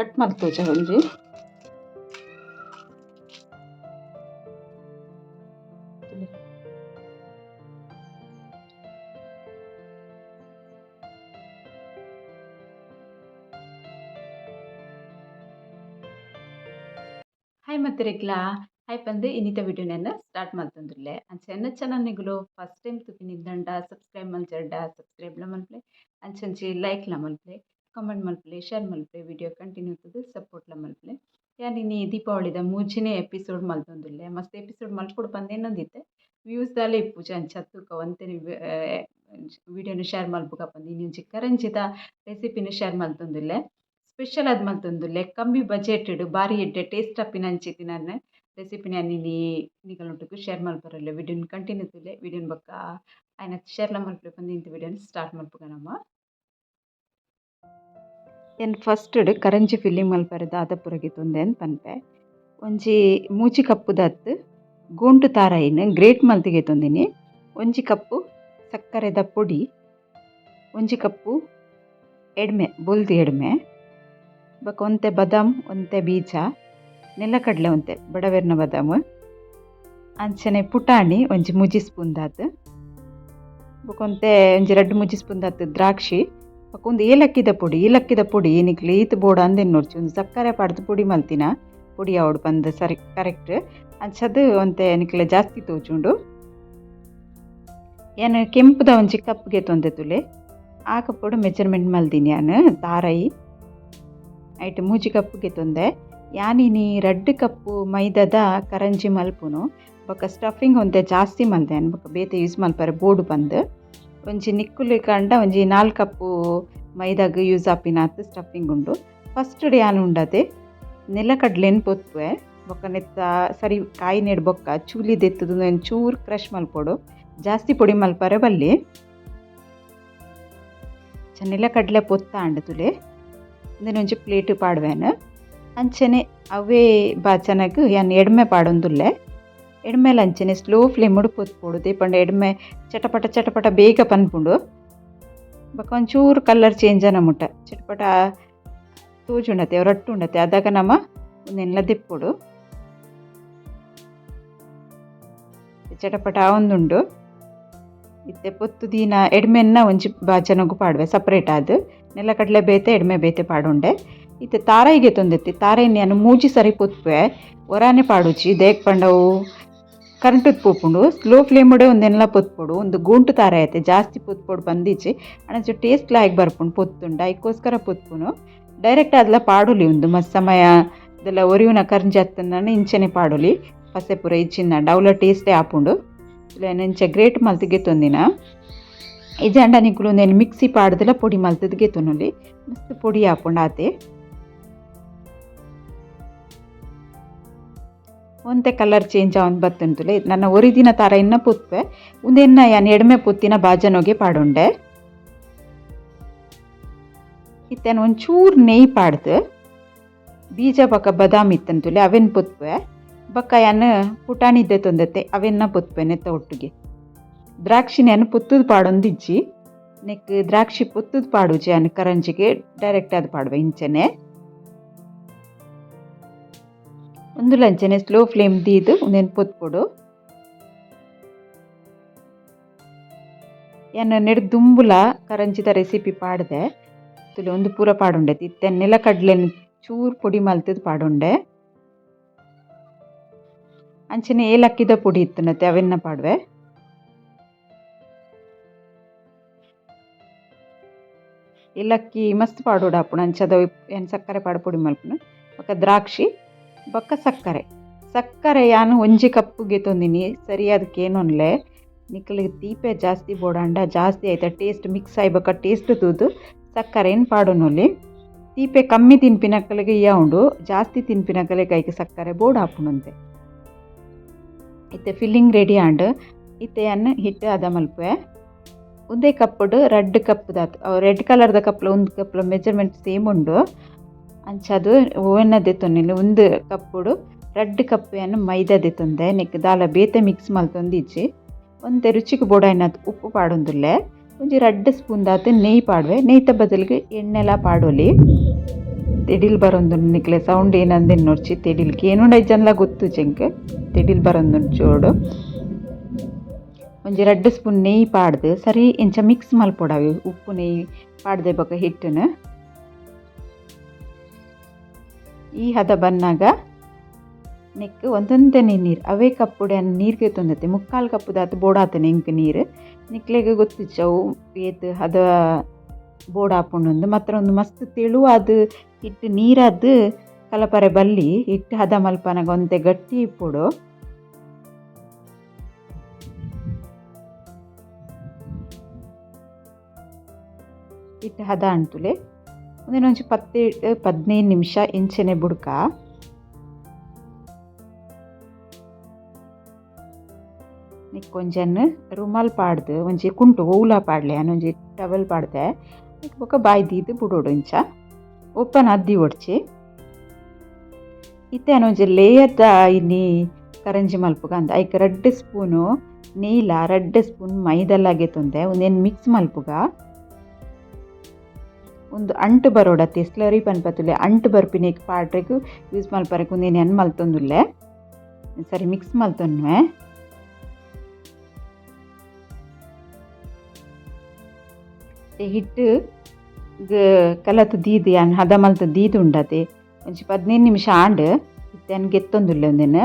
Cut ಮಾಡ್ತೋಜ ಚರಂಜಿ hi ಮತ್ತೆ ರೆಗ್ಲಾ. Hi ಬಂದು ಇನ್ನಿತ ವಿಡಿಯೋನ ಸ್ಟಾರ್ಟ್ ಮಾಡ್ತಂದ್ರಲೆ ಅಂಚೆನ್ನ ಚಾನಲ್ನಿಗಳು ಫಸ್ಟ್ ಟೈಮ್ ತುಪಿನಿದ್ದಂಡ ಸಬ್ಸ್ಕ್ರೈಬ್ ಮಲ್ಚರ್ಡ ಸಬ್ಸ್ಕ್ರೈಬ್ಲ ಮಲ್ಪಲೆ. ಲೈಕ್ ಲೈಕ್ಲ ಮಲ್ಪಲೆ. ಕಮೆಂಟ್ ಮಲ್ಪಲೆ ಶೇರ್ ಮಲ್ಪಲೆ ವಿಡಿಯೋ ಕಂಟಿನ್ಯೂ ಇರ್ತದೆ ಸಪೋರ್ಟ್ಲ ಮಲ್ಪಲೆ ಯಾನಿನಿ ದೀಪಾವಳಿದ ಮೂಜಿನೇ ಎಪಿಸೋಡ್ ಮಲ್ತೊಂದುಲ್ಲೆ ಮಸ್ತ್ ಎಪಿಸೋಡ್ ಮಲ್ಪೊಡು ಪಂದೇನೊಂದಿತ್ತೆ ವ್ಯೂಸ್ ದಾಲೆ ಇಪ್ಪುಜಿ ಅಂಚತ್ತುಕ ಒಂತೆನೆ ವಿಡಿಯೋನ ಶೇರ್ ಮಲ್ಪುಗ ಪಂದು ಇನ್ನೊಂಜಿ ಕರಂಜಿದ ರೆಸಿಪಿನ ಶೇರ್ ಮಲ್ತೊಂದುಲ್ಲೆ ಸ್ಪೆಷಲ್ ಆದ್ ಮಲ್ತೊಂದುಲ್ಲೆ ಕಮ್ಮಿ ಬಜೆಟ್ ಬಜೆಟೆಡ್ ಬಾರಿ ಎಡ್ಡೆ ಟೇಸ್ಟ್ ಅಪ್ಪಿನ ಅಂಚಿತ್ತಿನ ರೆಸಿಪಿನ ಅನ್ನಿನಿ ನಿಗಳೊಟ್ಟಿಗೆ ಶೇರ್ ಮಲ್ಪರಲ್ಲ ವಿಡಿಯೋನ ಕಂಟಿನ್ಯೂ ತುಲೆ ವಿಡಿಯೋನ ಬೊಕ್ಕ. ಆಯ್ನ ಶೇರ್ಲ ಮಲ್ಪಲೆ ಬಂದು ಇಂತ ವಿಡಿಯೋನ ಸ್ಟಾರ್ಟ್ ಮಲ್ಪುಗ ನಮ್ಮ ಏನು ಫಸ್ಟ್ ಕರಂಜಿ ಫಿಲಿಮ್ ಅಲ್ಲಿ ದಾದ ಪುರಗೆ ತುಂದೆ ಅಂತ ಪನ್ಪೆ. ಒಂಜಿ ಮೂಜಿ ಕಪ್ಪು ದತ್ತು, ಗೋಂಟು ತಾರಾಯಿನ ಗ್ರೇಟ್ ಮಲ್ತಿಗೆ ತೊಂದಿನಿ. ಒಂಜಿ ಕಪ್ಪು ಸಕ್ಕರೆದ ಪುಡಿ, ಒಂಜಿ ಕಪ್ಪು ಎಡ್ಮೆ, ಬುಲ್ದಿ ಎಡ್ಮೆ. ಬೊಕ ಒಂತೆ ಬದಾಮ್, ಒಂತೆ ಬೀಜ ನೆಲಕಡಲೆ ಒಂತೆ, ಬಡವೆರ್ನ ಬದಾಮ್. ಅಂಚನೆ ಪುಟಾಣಿ, ಒಂಜಿ ಮುಜಿ ಸ್ಪೂನ್ ದಾತ್ ಬೊಕ ಒಂತೆ, ಒಂಜಿ ರಡ್ಡ್ ಮುಜಿ ಸ್ಪೂನ್ ದಾತ್ ದ್ರಾಕ್ಷಿ. ಬೊಕ ಒಂದು ಏಲಕ್ಕಿದ ಪುಡಿ ಏಲಕ್ಕಿದ ಪುಡಿ ನಿಕ್ಲೆ ಈತ್ ಬೋಡ ಅಂದೆನ್ ನೋಡ್ಚಿ ಒಂದು ಸಕ್ಕರೆ ಪಾಡ್ದು ಪುಡಿ ಮಲ್ತಿನ? ಪುಡಿ ಅವಡು ಪಂದ್ ಸರಿ ಕರೆಕ್ಟ್ ಅಂಚದು ಒಂತೆ ನಿಕ್ಲೆ ಜಾಸ್ತಿ ತೋಜುಂಡು ಏನು ಕೆಂಪುದ ಒಂಜಿ ಕಪ್ಗೆ ತೊಂದೆ ತುಲೆ. ಆ ಕಪ್ಪುಡು ಮೆಜರ್ಮೆಂಟ್ ಮಲ್ದಿನಿ ಯಾನ್ ತಾರಾಯಿ ಐಟ್ ಮೂಜಿ ಕಪ್ಪುಗೆ ತೊಂದೆ. ಯಾನಿನಿ ರಡ್ಡ್ ಕಪ್ಪು ಮೈದಾದ ಕರಂಜಿ ಮಲ್ಪುನು. ಬೊಕ ಸ್ಟಫಿಂಗ್ ಒಂದೆ ಜಾಸ್ತಿ ಮಲ್ದೆ ಬೊಕ ಬೇತೆ ಯೂಸ್ ಮಲ್ಪರೆ ಬೋಡು ಪಂದ್ ಒಂಜಿ ನಿಕ್ಕುಲು ಕಂಡ ಒಂಜಿ ನಾಲ್ ಕಪ್ಪು ಮೈದಾಗ್ ಯೂಸ್ ಆಪಿನಾತ್ ಸ್ಟಫಿಂಗ್ ಉಂಡು ಫಸ್ಟ್ ಡೇ ಯಾನ್ ಉಂಡದೆ ನೆಲಕಡ್ಲೆನ್ ಪೊತ್ವೆ ಬೊಕ ನೆತ್ತ ಸರಿ ಕಾಯಿ ನೆಡ್ ಬೊಕ್ಕ ಚೂಲಿ ದೆತ್ತದು ಒಂದು ಚೂರು ಕ್ರಶ್ ಮಲ್ಪೊಡು ಜಾಸ್ತಿ ಪೊಡಿ ಮಲ್ಪರೆ ಬಲ್ಲಿ ನೆಲಕಡ್ಲೆ ಪೊತ್ತ ಅಂಡ್ ತುಲೆ ಇಂದೆನ್ ಒಂಜಿ ಪ್ಲೇಟ್ ಪಾಡ್ವೆನ್ ಅಂಚನೆ ಅವೇ ಬಾಚನಗ್ ಯಾನ್ ಎಡ್ಮೆ ಪಾಡೊಂದುಲ್ಲೆ ಎಡ್ಮೆಲ ಅಂಚನೆ ಸ್ಲೋ ಫ್ಲೇಮುಡು ಪೊತ್ಪೊಡು ದೇಪಂಡ ಎಡ್ಮೆ ಚಟಪಟ ಚಟಪಟ ಬೇಗ ಪನ್ಪುಂಡು ಬೊಕ ಒಂಚೂರು ಕಲರ್ ಚೇಂಜ್ ಅನ ಮುಟ್ಟ ಚಟಪಟ ತೋಜುಂಡತೆ ರಟ್ಟು ಉಂಡತೆ. ಅದಾಗ ನಮ ಒಂದೆನ್ಲ ದಿಪ್ಪುಡು ಚಟಪಟ ಒಂದುಂಡು ಇತ್ತೆ ಪೊತ್ತು ದೀನ ಎಡ್ಮೆನ್ನ ಒಂಜಿ ಬಾಜನಗು ಪಾಡ್ವೆ, ಸಪ್ರೇಟ್ ಆದ್. ನೆಲಕಡ್ಲೆ ಬೇತೆ, ಎಡ್ಮೆ ಬೇತೆ ಪಾಡುಂಡೆ. ಇತ್ತೆ ತಾರಾಯಿಗೆ ತೊಂದೆತ್ತಿ. ತಾರಾಯಿನ ನಾನು ಮೂಜಿ ಸರಿ ಪೊತ್ವೆ ಒರಾನೆ ಪಾಡುಚಿ. ದೇಕ್ ಪಂಡವು ಕರೆಂಟುದ್ ಪೋಪುಂಡು ಸ್ಲೋ ಫ್ಲೇಮುಡೆ ಒಂದೆನ್ಲ ಪೊತ್ಪೊಡು ಒಂದು ಗೂಂಟು ತಾರ ಐತೆ ಜಾಸ್ತಿ ಪೊತ್ಪೊಡು ಬಂದಿಚ್ಚಿ ಅಣಚು ಟೇಸ್ಟ್ ಲಾಯ್ಕ್ ಬರ್ಪುಂಡು ಪೊತ್ತುಂಡು ಐಕೋಸ್ಕರ ಪೊತ್ಪುನು ಡೈರೆಕ್ಟ್ ಅದಲ ಪಾಡುಲಿ ಉಂದು ಮಸ್ತ್ ಸಮಯ ಇದೆಲ್ಲ ಒರಿಯುನ ಕರ್ಂಜಿ ಅತ್ತನ ಇಂಚನೆ ಪಾಡುಲಿ ಪಸೆ ಪೂರ ಇಚ್ಚಿಂದ ಅವಲ ಟೇಸ್ಟೇ ಆಪುಂಡು ನೆಂಚ ಗ್ರೇಟ್ ಮಲ್ತಿಗೆ ತೊಂದಿನ ಇಜಂಡ ನಿಕ್ಕುಲು నేను ಮಿಕ್ಸಿ ಪಾಡ್ದಲ ಪೊಡಿ ಮಲ್ತದ್ಗೆ ತೊನುಲಿ ಮಸ್ತ್ ಪೊಡಿ ಆಪುಂಡು ಆತೆ ಒಂತೆ ಕಲರ್ ಚೇಂಜ್ ಆವೊಂದು ಬತ್ತುಂತುಲೆ ನನ್ನ ಒರಿದಿನ ತರ ಇನ್ನ ಪುತ್ವೆ ಉಂದೆನ್ನ ಯಾನ್ ಎಡ್ಮೆ ಪುತ್ತಿನ ಬಾಜನೋಗೆ ಪಾಡುಂಡೆ. ಇತ್ತೆನ್ ಒಂಚೂರು ನೇಯ್ ಪಾಡ್ದು. ಬೀಜ ಬೊಕ ಬದಾಮಿ ಇತ್ತಂತುಲೆ ಅವೆನ್ ಪುತ್ವೆ. ಬಕ ಯಾನ್ ಪುಟಾಣಿದ್ದೆ ತೊಂದತ್ತೆ, ಅವೆನ್ನ ಪುತ್ವೆ ನೆತ್ತ ಒಟ್ಟಿಗೆ. ದ್ರಾಕ್ಷಿ ನಾನು ಪುತ್ತುದು ಪಾಡೊಂದಿಜ್ಜಿ ನೆಕ್ ದ್ರಾಕ್ಷಿ ಪುತ್ತುದು ಪಾಡುಜಿ, ಯಾನ್ ಕರಂಜಿಗೆ ಡೈರೆಕ್ಟ್ ಅದು ಪಾಡುವೆ ಇಂಚನೆ. ಒಂದು ಲಂಚನೆ ಸ್ಲೋ ಫ್ಲೇಮ್ ದೀದು ಒಂದೇನು ಪೊತ್ಪೊಡು ಏನು ನೆಡ್ ದುಂಬುಲ ಕರಂಜಿದ ರೆಸಿಪಿ ಪಾಡ್ದೆ ತುಲೆ ಒಂದು ಪೂರ ಪಾಡುಂಡೆ ಇತ್ತೆ ನೆಲಕಡ್ಲೆನ್ ಚೂರು ಪೊಡಿ ಮಲ್ತದ್ ಪಾಡುಂಡೆ ಅಂಚನೆ ಏಲಕ್ಕಿದ ಪುಡಿ ಇತ್ತನತ್ತೆ ಅವೆನ್ನ ಪಾಡ್ವೆ ಏಲಕ್ಕಿ ಮಸ್ತ್ ಪಾಡೋಡು ಆಪುಂಡು ಅಂಚದ ಏನು ಸಕ್ಕರೆ ಪಾಡು ಪುಡಿ ಮಲ್ಪುನು ಬೊಕ ದ್ರಾಕ್ಷಿ ಬೊಕ್ಕ ಸಕ್ಕರೆ. ಸಕ್ಕರೆ ಯಾನು ಒಂಜಿ ಕಪ್ಪುಗೆ ತೊಂದಿನಿ. ಸರಿ ಅದಕ್ಕೇನೊನ್ಲೆ ನಿಕ್ಕಲಿಗೆ ತೀಪೆ ಜಾಸ್ತಿ, ಬೋಡಾಂಡ ಜಾಸ್ತಿ ಆಯ್ತಾ ಟೇಸ್ಟ್ ಮಿಕ್ಸ್ ಆಯ್ಬೇಕ, ಟೇಸ್ಟ್ ತೂದು ಸಕ್ಕರೆ ಏನು ಪಾಡೋನೊಲಿ ತೀಪೆ ಕಮ್ಮಿ ತಿನ್ಪಿನಕ್ಕಲಿಗೆ ಇಯ ಉಂಡು. ಜಾಸ್ತಿ ತಿನ್ಪಿನಕ್ಕಲೆ ಕೈಗೆ ಸಕ್ಕರೆ ಬೋರ್ಡ್ ಹಾಪುಣಂತೆ ಇತ್ತೆ ಫಿಲ್ಲಿಂಗ್ ರೆಡಿ ಆಂಡ್ ಇತ್ತೆ ಅನ್ನ ಹಿಟ್ಟು ಅದ ಮಲ್ಪೆ ಒಂದೇ ಕಪ್ಪಡು ರೆಡ್ ಕಪ್ ದಾತ್ ರೆಡ್ ಕಲರ್ದ ಕಪ್ಲ, ಒಂದು ಕಪ್ಲ ಮೆಜರ್ಮೆಂಟ್ ಸೇಮ್ ಉಂಡು. ಅಂಚದು ಓವೆನ್ನ ದೆತ್ತೊನ್ನಿಲ್ಲ ಒಂದು ಕಪ್ಪುಡು ರಡ್ಡ್ ಕಪ್ಪೆಯನ್ನು ಮೈದಾ ದೆತ್ತೊಂದೆ ನೆಕ್ ದಾಲ ಬೇತೆ ಮಿಕ್ಸ್ ಮಲ್ತೊಂದಿಜ್ಜಿ ಒಂತೆ ರುಚಿಗೆ ಬೋಡಾಯ್ನದ್ ಉಪ್ಪು ಪಾಡೊಂದುಲ್ಲೆ, ಒಂಜಿ ರಡ್ಡ್ ಸ್ಪೂನ್ ದಾತ್ ನೆಯ್ ಪಾಡ್ವೆ, ನೆಯ್ತ ಬದಲಿಗೆ ಎಣ್ಣೆಲ ಪಾಡೊಲಿ. ತೆಡಿಲ್ ಬರೊಂದು ನಿಕ್ಲೆ, ಸೌಂಡ್ ಏನಂದೇನು ನೋಡ್ಚಿ ತೆಡಿಲ್ಗೆ ಏನೊಂಡು ಐಜನ್ಲ ಗೊತ್ತು ಚೆಂಕ್ ತೆಡಿಲ್ ಬರೊಂದು ಜೋಡು ಒಂಜಿ ರಡ್ಡ್ ಸ್ಪೂನ್ ನೆಯ್ಯಿ ಪಾಡ್ದು, ಸರಿ ಇಂಚ ಮಿಕ್ಸ್ ಮಲ್ಪೊಡಾವಿ ಉಪ್ಪು ನೆಯ್ಯಿ ಪಾಡ್ದೆ ಬೊಕ ಹಿಟ್ಟುನ. ಈ ಹದ ಬಂದಾಗ ನೆಕ್ ಒಂದೊಂದನೆ ನೀರು ಅವೇ ಕಪ್ಪುಡೆ ನೀರಿಗೆ ತೊಂದತೆ ಮುಕ್ಕಾಲು ಕಪ್ಪುದ ಆತು ಬೋಡಾತನೆ ಇಂಕ್ ನೀರು. ನಿಕ್ಲೆಗ್ ಗೊತ್ತಿಚ್ಚವು ಏತ್ ಹದ ಬೋಡ ಆಪುಂಡು ಮಾತ್ರ ಒಂದು ಮಸ್ತ್ ತೆಳುವಾದ್ ಹಿಟ್ಟು ನೀರಾದ್ ಕಲಪರೆ ಬಲ್ಲಿ ಹಿಟ್ಟು ಹದ ಮಲ್ಪನಾಗ ಒಂತೆ ಗಟ್ಟಿ ಇಪ್ಪುಡು ಹಿಟ್ಟು ಹದ ಅಂಟುಲೆ. ಒಂದೇನು ಒಂಚೂರು ಪತ್ತೇಳು ಪದಿನೈದು ನಿಮಿಷ ಇಂಚನೆ ಬುಡ್ಕ ನಿಕ್ಕೊಂಜನ್ ರುಮಾಲ್ ಪಾಡ್ದು ಒಂಜಿ ಕುಂಟು ಓಲ ಪಾಡ್ಲೆ ಒಂಜಿ ಟವಲ್ ಪಾಡ್ದೆ ನಿಕ್ ಬೊಕ ಬಾಯ್ ದೀದ್ ಬುಡೋಡು ಇಂಚ ಒಪ್ಪನ ಅದ್ದಿ ಒಡ್ಚಿ ಇತ್ತೆ ಒಂಜಿ ಲೇಯರ್ದ ಇನ್ನಿ ಕರಂಜಿ ಮಲ್ಪುಗ ಅಂದ ಐಕ್ ರಡ್ಡ್ ಸ್ಪೂನು ನೀಲ ರಡ್ಡ್ ಸ್ಪೂನ್ ಮೈದಲ್ಲಾಗೆ ತೊಂದೆ ಒಂದೇನು ಮಿಕ್ಸ್ ಮಲ್ಪುಗ ಒಂದು ಅಂಟು ಬರೋಡತ್ತೆ ಸ್ಲರಿ ಪನ್ಪತುಲೆ ಅಂಟು ಬರ್ಪಿನೇಕ್ ಪಾಡ್ರೆಗ್ ಯೂಸ್ ಮಲ್ಪರೆಗ್ ಒಂದೇನು ಎನ್ ಮಲ್ತೊಂದುಲ್ಲೆ? ಸರಿ ಮಿಕ್ಸ್ ಮಲ್ತೊನ್ವೆ ಹಿಟ್ಟು ಕಲತ್ ದೀದ್ ಯಾನ್ ಹದ ಮಲ್ತ ದೀದ್ ಉಂಡತೆ. ಒಂಜಿ ಪದಿನೈದು ನಿಮಿಷ ಆಂಡ್ ಇತ್ತೇನು ಗೆತ್ತೊಂದುಲ್ಲೆ ಒಂದೇನು.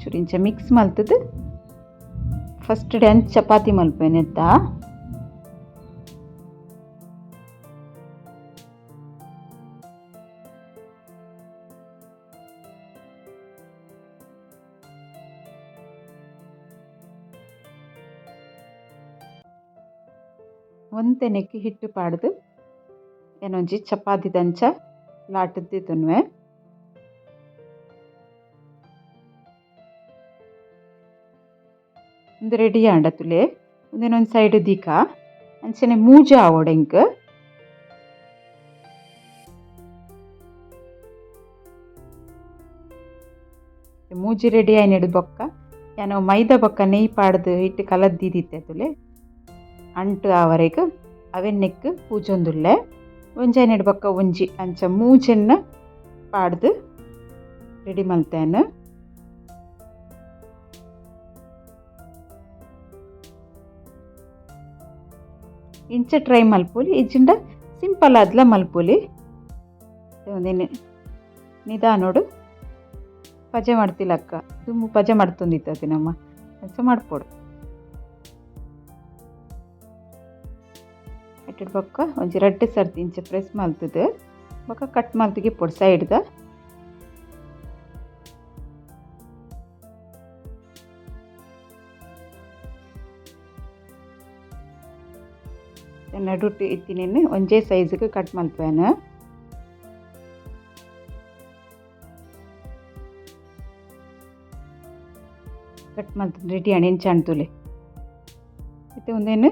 ಚೂರಿಂಚ ಮಿಕ್ಸ್ ಮಲ್ತದ್. ಫಸ್ಟ್ ಡೇ ಅಂಚ ಚಪಾತಿ ಮಲ್ಪೇನೆತ್ತ ಒಂತೆನೆಕ್ಕೆ ಹಿಟ್ಟು ಪಾಡ್ದು ಏನೊಂಜಿ ಚಪಾತಿ ದಂಚ ಲಾಟದ್ದಿ ತುನ್ವೆ ಒಂದು ರೆಡಿ ಆಂಡತುಲೆ ಒಂದೇನೊಂದು ಸೈಡ್ ದೀಕ ಅಂಚನೆ ಮೂಜ ಆವೊಡೆಂಕ್ ಮೂಜಿ ರೆಡಿ ಆಯ್ನಿಡು ಬೊಕ್ಕ ಏನೋ ಮೈದಾ ಬೊಕ್ಕ ನೆಯ್ ಪಾಡ್ದು ಹಿಟ್ಟು ಕಲದ್ದಿದ್ದಿತ್ತೆ ತುಲೆ ಅಂಟು ಆವರೆಗ್ ಅವೆನ್ನೆಕ್ ಪೂಜೊಂದುಲ್ಲೆ ಒಂಜೈನೆಡ್ ಬೊಕ್ಕ ಒಂಜಿ ಅಂಚ ಮೂಜೆನ್ನ ಪಾಡ್ದು ರೆಡಿ ಮಲ್ತೇನೆ ಇಂಚ ಟ್ರೈ ಮಲ್ಪೊಲಿ ಇಂಚಿಂದ ಸಿಂಪಲ್ ಆದ್ಲ ಮಲ್ಪುಲಿ. ಒಂದೇನೆ ನಿಧಾ ನೋಡು. ಪಜೆ ಮಾಡ್ತಿಲ್ಲ ಅಕ್ಕ. ತುಂಬ ಪಜೆ ಮಾಡ್ತೊಂದಿತ್ತತಿ ನಮ್ಮ ಕೆಲಸ ಮಾಡ್ಕೊಡು. ಇಟ್ಟಿಡ್ ಬೊಕ್ಕ ಒಂಜಿ ಸರ್ತಿ ಇಂಚ ಪ್ರೆಸ್ ಮಲ್ತದ. ಬೊಕ್ಕ ಕಟ್ ಮಲ್ತಿಗೆ ಪೊಡ್ಸ ಸೈಡ್ದ ನಡುಟ್ ಇತ್ತಿನೇನು ಒಂಜೇ ಸೈಜ್ಗೆ ಕಟ್ ಮಾಡ್ತೇನ ಕಟ್ ಮಾಡ್ತೀನಿ ರೆಡಿ ಎಂಚ ಮತ್ತು ಮತ್ತೆ ಒಂದೇನು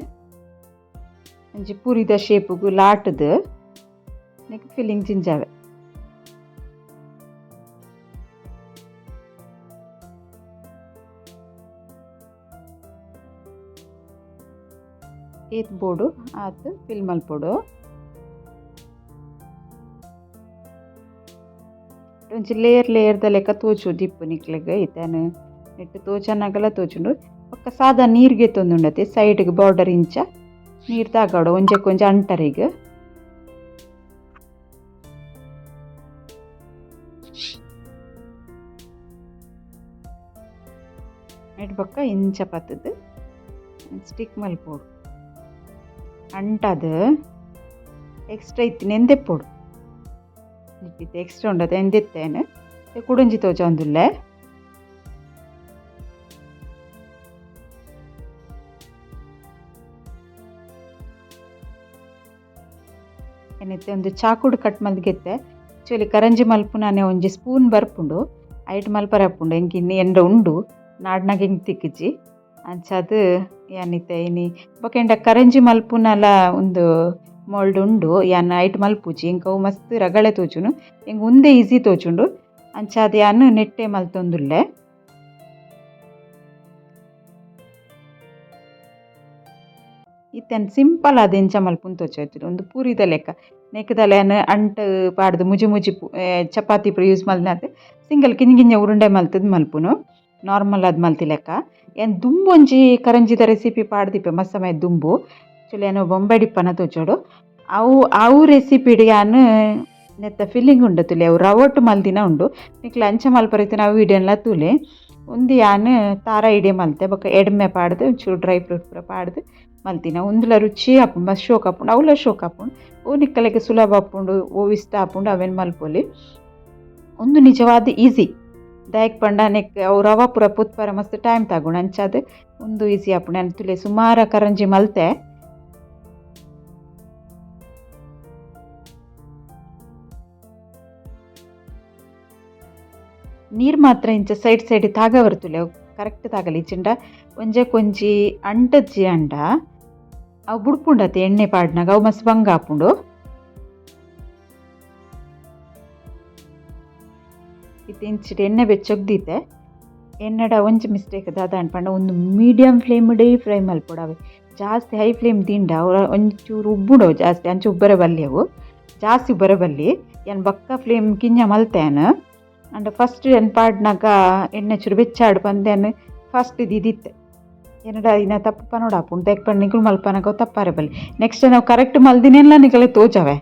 ಒಂಜಿ ಪೂರಿದ ಶೇಪುಗು ಲಾಟದ ನೆಕ್ ಫಿಲ್ಲಿಂಗ್ ಜಿಂಜಾವೆ. ಏತ್ ಬೋಡು ಆತ್ ಫಿಲ್ ಮಲ್ಪೊಡು ಒಂಜಿ ಲೇಯರ್ ಲೇಯರ್ದ ಲೆಕ್ಕ ತೋಚು ದಿಪ್ಪು ನಿಕ್ಲೆಗ್ ಇತ್ತಾನ ನೆಟ್ ತೋಚನಾಗಲ್ಲ ತೋಚುಂಡು. ಪಕ್ಕ ಸಾದಾ ನೀರಿಗೆ ತೊಂದುಂಡತೆ ಸೈಡ್ಗೆ ಬಾರ್ಡರ್ ಇಂಚ ನೀರು ತಾಗಾಡು ಒಂಜಕ್ಕೊಂಜ ಒಂಜ ಅಂಟರಿಗ್. ನೆಟ್ ಪಕ್ಕ ಇಂಚ ಪತ್ತದು ಸ್ಟಿಕ್ ಮಲ್ಪೊಡು ಅಂಟದು. ಎಕ್ಸ್ಟ್ರಾ ಇತ್ತಿನ ಎಂದೆಪ್ಪೊಡು ಇತ್ತಿತ್ತು ಎಕ್ಸ್ಟ್ರಾ ಉಂಡದು ಎಂದೆತ್ತೇನು ಕುಡಂಜಿ ತೋಜ ಒಂದುಲ್ಲೆ. ಏನೈತೆ, ಒಂದು ಚಾಕುಡು ಕಟ್ ಮಲ್ಗೆತ್ತೆ ಆ್ಯಕ್ಚುಲಿ ಕರಂಜಿ ಮಲ್ಪುನಾನೆ ಒಂಜಿ ಸ್ಪೂನ್ ಬರ್ಪುಂಡು. ಐಟ್ ಮಲ್ಪರಪ್ಪುಂಡು ಎಂಕಿನ್ನು ಎಂಡ ಉಂಡು. ನಾಡ್ನಾಗ ಹೆಂಗೆ ತಿಕ್ಕಿಜಿ ಅಂಚಾದ್ ಯಾನಿತ್ತೆ ಇನಿ ಬೊಕೆಂಡ ಕರಂಜಿ ಮಲ್ಪುನಲ ಒಂದು ಮೊಲ್ಡ್ ಉಂಡು, ಯಾನ್ ಐಟ್ ಮಲ್ಪುಜಿ ಇಂಕ ಅವು ಮಸ್ತ್ ರಗಳೆ ತೋಜುನು ಎಂಕ್ ಉಂದೆ ಈಸಿ ತೋಜುಂಡು, ಅಂಚಾದ್ ಯಾನ್ ನೆಟ್ಟೆ ಮಲ್ತೊಂದುಲ್ಲೆ. ಇತ್ತೆನ್ ಸಿಂಪಲ್ ಆದ ಎಂಚ ಮಲ್ಪುನ್ ತೋಜೊಯ್ತುಂಡು ಉಂದು ಪೂರಿದ ಲೆಕ್ಕ. ನೆಕ್ದಾಲೆನ್ ಅಂಟ್ ಪಾಡ್ದ್ ಮುಜಿ ಮುಜಿ ಚಪಾತಿ ಪೂರ ಯೂಸ್ ಮಲ್ದಿನಾತ್ ಸಿಂಗಲ್ ಕಿಂಜ ಕಿಂಜ ಉರುಂಡೆ ಮಲ್ತುದು ಮಲ್ಪುನು. ನಾರ್ಮಲ್ ಆದ್ ಮಲ್ತಿ ಲೆಕ್ಕ. ಏನ್ ದುಂಬು ಒಂಜಿ ಕರಂಜಿದ ರೆಸಿಪಿ ಪಾಡ್ದಿಪ್ಪೆ ಮಸ್ತ್ ಸಮಯ ದುಂಬು ಏನು ಬೊಂಬೈ ಡಿಪ್ಪನ ತೋಜೋಡು. ಅವು ಅವು ರೆಸಿಪಿಡ್ ಯಾನ್ ನೆತ್ತ ಫಿಲ್ಲಿಂಗ್ ಉಂಡು ತುಲೆ. ಅವು ರವೊಟ್ಟು ಮಲ್ದಿನ ಉಂಡು. ನಿಕ್ಲ ಅಂಚ ಮಲ್ಪರಿತಿನ ಅವು ಇಡೆನ್ಲ ತುಲೆ. ಉಂದು ಯಾನ್ ತಾರ ಇಡೆ ಮಲ್ತೆ. ಬೊಕ ಎಡ್ಮೆ ಪಾಡ್ದು, ಒಂಚೂರು ಡ್ರೈ ಫ್ರೂಟ್ ಪೂರ ಪಾಡ್ದು ಮಲ್ತಿನ. ಉಂದುಲ ರುಚಿ ಆಪುಂಡು ಮಸ್ತ್ ಶೋಕ್ ಆಪುಂಡು ಅವಲ ಶೋಕ್ ಆಪುಂಡು ಓ ನಿಕ್ಕಲೆಗ್ ಸುಲಭ ಆಪುಂಡು ಓ ಇಷ್ಟ ಆಪುಂಡು ಅವೆನ್ ಮಲ್ಪೊಲಿ. ಒಂದು ನಿಜವಾದ ಈಸಿ. ದಾಯಕ್ ಪಂಡ ನೆಕ್ ಅವು ರವ ಪೂರ ಪುತ್ಪರ ಮಸ್ತ್ ಟೈಮ್ ತಗೊಂಡು ಅಂಚಾದ್. ಒಂದು ಈಸಿ ಆಪುಂಡು ಅನ್ ತುಲೆ ಸುಮಾರ ಕರಂಜಿ ಮಲ್ತೆ. ನೀರು ಮಾತ್ರ ಇಂಚ ಸೈಡ್ ಸೈಡ್ ತಾಗ ಬರ್ತುಲೆ ಅವು ಕರೆಕ್ಟ್ ತಾಗಲಿ ಇಚ್ಚಿಂಡ ಒಂಜೆ ಕೊಂಜಿ ಅಂಟಜ್ಜಿ ಅಂಡ. ಅವು ಬುಡ್ಪುಂಡತೆ ಎಣ್ಣೆ ಪಾಡ್ನಾಗ. ಅವು ಮಸ್ತ್ ಬಂಗ ಆಪುಂಡು ಇಂಚಿಡ್ ಎಣ್ಣೆ ಬೆಚ್ಚೊಗ್ದೀತೆ ಎಣ್ಣೆಡ ಒಂಜಿ ಮಿಸ್ಟೇಕ್ ದಾದ ಅನ್ಪಂಡ. ಒಂದು ಮೀಡಿಯಂ ಫ್ರೈಮ್ ಫ್ರೈ ಮಲ್ಪೊಡವೆ ಜಾಸ್ತಿ ಹೈ ಫ್ಲೇಮ್ ದಿಂಡ ಅವ್ರ ಒಂಚೂರು ಉಬ್ಬುಡವು ಜಾಸ್ತಿ, ಅಂಚು ಉಬ್ಬರ ಅವು ಜಾಸ್ತಿ ಉಬ್ಬರ ಬಲ್ಲಿ ಏನು ಬಕ್ಕ ಫ್ಲೇಮ್ ಕಿಂಜ ಮಲ್ತೇನು. ಅಂಡ್ ಫಸ್ಟ್ ಎನ್ ಪಾಡ್ನಾಗ ಎಣ್ಣೆ ಚೂರು ಬೆಚ್ಚಾಡು ಬಂದೇನು ಫಸ್ಟ್ ಇದಿತ್ತೆ. ಏನಡ ಇನ್ನ ತಪ್ಪು ಪನೋಡ ಆಪುಂಡು ತೆಕ್ಪಂಡು ನಿಗಳು ಮಲ್ಪನಾಗ ತಪ್ಪಾರೆ ಬಲ್ಲಿ. ನೆಕ್ಸ್ಟ್ ನಾವು ಕರೆಕ್ಟ್ ಮಲ್ದಿನೆಲ್ಲ ನಿಗಳೇ ತೋಚವೆ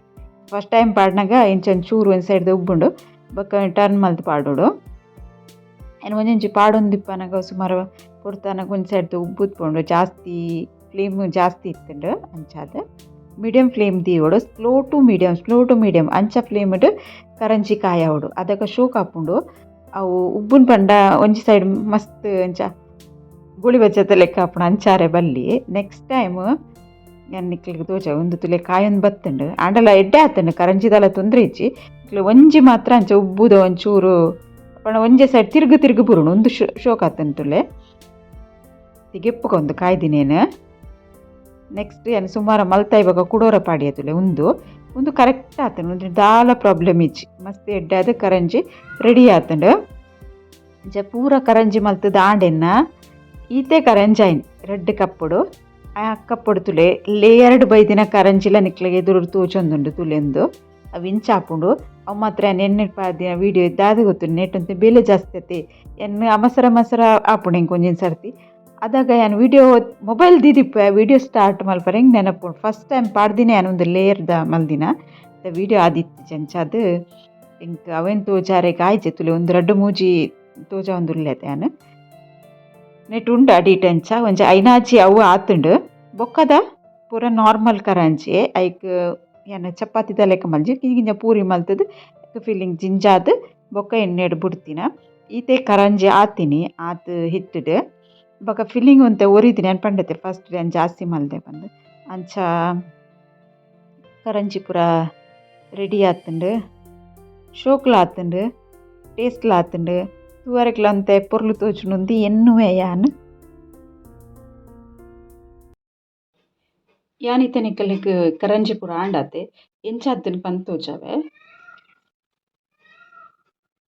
ಫಸ್ಟ್ ಟೈಮ್ ಪಾಡ್ನಾಗ ಇಂಚೊಂದು ಚೂರು ಒಂದು ಸೈಡ್ದು ಉಬ್ಬುಂಡು. ಬೊಕ್ಕ ಟರ್ನ್ ಮಲ್ತ್ ಪಾಡೋಡು. ಏನು ಒಂಜಿ ಪಾಡೊಂದಿಪ್ಪನಾಗ ಸುಮಾರು ಕೊಡ್ತಾನಾಗ ಒಂದು ಸೈಡ್ ಉಬ್ಬುತ್ಕೊಂಡು ಜಾಸ್ತಿ ಫ್ಲೇಮ್ ಜಾಸ್ತಿ ಇತ್ತುಂಡು ಅಂಚಾದ. Medium flame ದೀವಡು slow to medium slow to medium ಅಂಚ ಫ್ಲೇಮ್ ಇಟ್ಟು ಕರಂಜಿ ಕಾಯಾವಡು. ಅದಕ್ಕೆ ಶೋಕ್ ಹಾಕೊಂಡು ಅವು ಉಬ್ಬುನ್ ಪಂಡ ಒಂಜಿ ಸೈಡ್ ಮಸ್ತ್ ಅಂಚ ಗುಳಿ ಬಚ್ಚತ್ತ ಲೆಕ್ಕ ಹಾಕೊಂಡು ಅಂಚಾರೆ ಬಲ್ಲಿ. ನೆಕ್ಸ್ಟ್ ಟೈಮ್ ನಾನು ನಿಕ್ಲಿಗೆ ತೋಜ ಒಂದು ತುಲೆ ಕಾಯೊಂದು ಬತ್ತುಂಡು ಆಂಡಲ ಎಡ್ಡೆ ಆತುಂಡು ಕರಂಜಿದಲ ತೊಂದರೆ ಇಜ್ಜಿ ಇಕ್ಲೆ ಒಂಜಿ ಮಾತ್ರ ಅಂಚ ಉಬ್ಬುದ ಒಂಚೂರು ಪಂಡ ಒಂಜೆ ಸೈಡ್ ತಿರುಗು ತಿರುಗು ಬುರುಣು ಒಂದು ಶೋ ಶೋಕ್ ಆತುಂಡು ತುಲೆ ತಿಗೆಪ್ಪುಗ ಒಂದು ಕಾಯ್ದಿನೇನು ನೆಕ್ಸ್ಟ್ ಏನು ಸುಮಾರು ಮಲ್ತ ಇವಾಗ ಕುಡೋರ ಪಾಡಿ ಆತುಲೆ ಒಂದು ಒಂದು ಕರೆಕ್ಟ್ ಆತನು ಒಂದು ದಾಲ ಪ್ರಾಬ್ಲಮ್ ಇಜ್ಜಿ ಮಸ್ತ್ ಎಡ್ಡಾದ ಕರಂಜಿ ರೆಡಿ ಆತಂಡು ಜ ಪೂರ ಕರಂಜಿ ಮಲ್ತದ ಆಂಡೆನ್ನ ಈತೆ ಕರಂಜಾಯಿನ್ ರೆಡ್ ಕಪ್ಪುಡು ಲೇಯರ್ಡ್ ಬೈದಿನ ಕರಂಜಿಲ ನಿಕ್ಲೆಗೆ ಎದುರು ತೋಚೊಂದುಂಡು ತುಲೆಂದು. ಅವು ಇಂಚ ಹಾಪುಂಡು. ಅವ್ ಮಾತ್ರ ಎಣ್ಣೆ ಪಾದಿನ ವೀಡಿಯೋ ಇದ್ದಾದ ಗೊತ್ತು ನೆಟ್ ಅಂತ ಬೆಲೆ ಜಾಸ್ತಿ ಆತಿ ಎನ್ನು ಅಮಸರ ಮಸರ ಆಪುಂಡು ಹಿಂಗೆ ಒಂಜಿನ ಸರ್ತಿ. ಅದಾಗ ಏನು ವಿಡಿಯೋ ಮೊಬೈಲ್ ದಿದಿಪ್ಪ ವಿಡಿಯೋ ಸ್ಟಾರ್ಟ್ ಮಲ್ಪರ ಹಿಂಗೆ ನೆನಪು ಫಸ್ಟ್ ಟೈಮ್ ಪಾಡ್ದಿನ ಏನು ಒಂದು ಲೇಯರ್ದ ಮಲ್ದಿನ. ವಿಡಿಯೋ ಆದಿತ್ತು ಚೆಂಚಾದ ಹಿಂಗೆ ಅವೇನು ತೋಜಾರೆ ಗಾಯ್ಜೆ ತುಲೆ. ಒಂದು ರಡ್ಡು ಮೂಜಿ ತೋಜ ಒಂದು ಉಲ್ಲೆತೆ ಏನು ನೆಟ್ ಉಂಡು ಅಡಿಟೆಂಚ ಒಂಜಿ ಐನಾಜಿ ಅವು ಆತುಂಡು. ಬೊಕ್ಕದ ಪೂರ ನಾರ್ಮಲ್ ಕರಂಜಿ, ಐಕ್ ಏನು ಚಪಾತಿದ ಲೆಕ್ಕ ಮಲ್ಜಿ ಕಿಂಗಿಂಜ ಪೂರಿ ಮಲ್ತದ ಫೀಲಿಂಗ್ ಜಿಂಜಾದ್, ಬೊಕ್ಕ ಎಣ್ಣೆಡು ಬುಡ್ತಿನ ಈತೆ ಕರಂಜಿ ಆತೀನಿ, ಆತ ಹಿಟ್ಟುಡು. ಬೊಕ ಫಿಲ್ಲಿಂಗ್ ಅಂತ ಒರಿದಿನಿ ಅನ್ಪಂಡತೆ ಫಸ್ಟ್ ಏನು ಜಾಸ್ತಿ ಮಲ್ದೆ ಬಂದು. ಅಂಚ ಕರಂಜಿ ಪೂರ ರೆಡಿ ಆತುಂಡು ಶೋಕ್ಲ ಆತುಂಡು ಟೇಸ್ಟ್ಲ ಆತುಂಡು ತೂವರೆಗ್ಲ ಅಂತ ಪೊರ್ಲು ತೋಜುಂಡು ಎನ್ನುವೆ ನಿಕ್ಕಲಿಗ್ ಕರಂಜಿ ಪೂರ ಆಂಡಾತೆ ಎಂಚಾದ್ದನ್ ಪಂದ್ ತೋಜಾವೆ?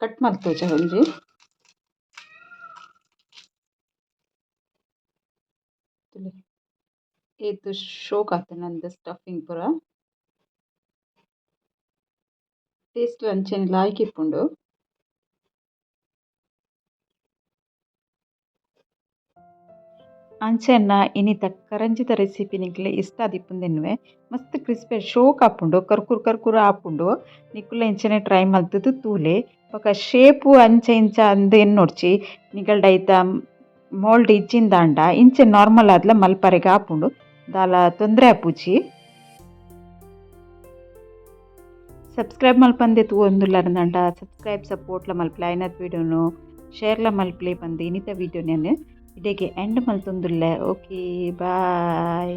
ಕಟ್ ಮಲ್ತ್ ತೋಜಾವೆ ಒಂಜಿ. ಏತ್ ಶೋಕ್ ಆತುಂಡು ಅಂದ್ ಸ್ಟಫಿಂಗ್ ಪೂರ. ಟೇಸ್ಟ್ ಅಂಚೆನೆ ಲಾಯ್ಕ್ ಇಪ್ಪುಂಡು ಅಂಚೆನ್ನ ಇನಿತ ಕರಂಜಿದ ರೆಸಿಪಿ ನಿಕ್ಲೆ ಇಷ್ಟ ಆದಿಪ್ಪುಂದೆನ್ನುವೆ ಮಸ್ತ್ ಕ್ರಿಸ್ಪಿ ಶೋಕ್ ಆಪುಂಡು, ಕರ್ಕುರ್ ಕರ್ಕುರ ಆಪುಂಡು. ನಿಕ್ಕುಲ ಇಂಚನೆ ಟ್ರೈ ಮಲ್ತುದು ತೂಲೆ. ಬೊಕ ಶೇಪು ಅಂಚೆ ಇಂಚ ಅಂದ್ ಎನ್ನೊಡ್ಚಿ ನಿಗಲ್ಡ ಐತ ಮೋಲ್ಡ್ ಇಜ್ಜಿಂದಾಂಡ ಇಂಚೆ ನಾರ್ಮಲ್ ಆದ್ಲ ಮಲ್ಪರೆಗ್ ಆಪುಂಡು. ದಾಲ ತೊಂದರೆ ಆಪುಜಿ ಸಬ್ಸ್ಕ್ರೈಬ್ ಮಲ್ಪಂದೆ ತೂವೊಂದುಲ್ಲಾರಂದಂಡ ಸಬ್ಸ್ಕ್ರೈಬ್ ಸಪೋರ್ಟ್ಲ ಮಲ್ಪಲೆ. ಐನತ್ ವೀಡಿಯೋನು ಶೇರ್ಲ ಮಲ್ಪಲೆ ಪಂದೆ ಇನಿತ ವೀಡಿಯೋ ನಾನು ಇಡೆಗೆ ಎಂಡ್ ಮಲ್ತೊಂದುಲ್ಲೆ ಓಕೆ ಬಾಯ್